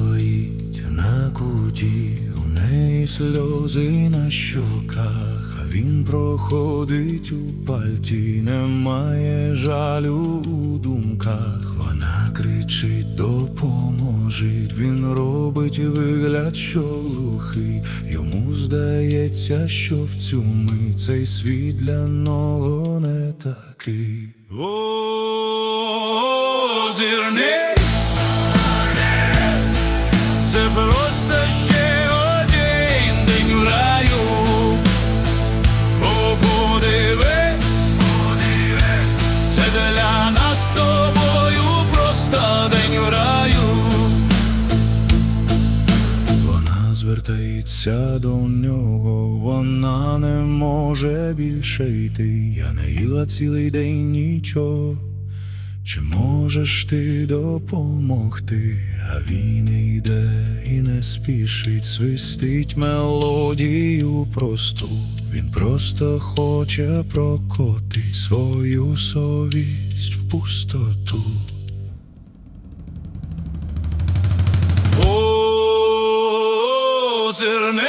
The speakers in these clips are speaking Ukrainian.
стоїть на куті, у неї сльози на щоках, а він проходить у пальті, немає жалю у думках. Вона кричить, допоможить, він робить вигляд, що глухий. Йому здається, що в цю ми цей світ для нього не такий. О, зірни! Звертається до нього, вона не може більше йти. Я не їла цілий день нічого. Чи можеш ти допомогти? А він йде і не спішить, свистить мелодію просту. Він просто хоче прокотить свою совість в пустоту. Озирнись,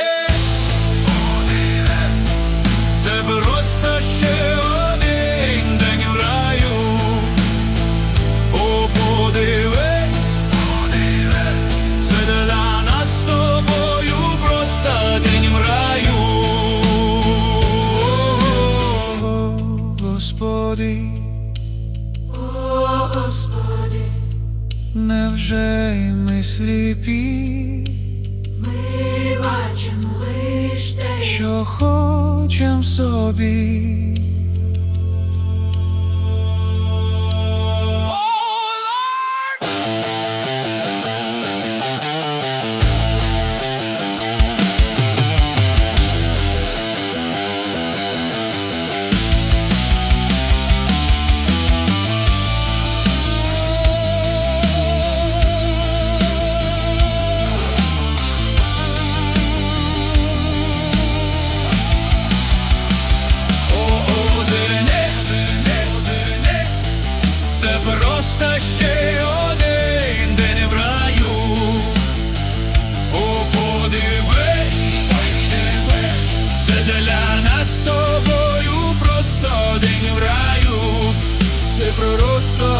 це просто ще один день в раю. О, подивись, це для нас з тобою просто день в раю. О, Господи, О, Господи, невже й ми сліпі, що хочем собі? та ще один день в раю. О, подивись, це для нас тобою просто день раю, це просто.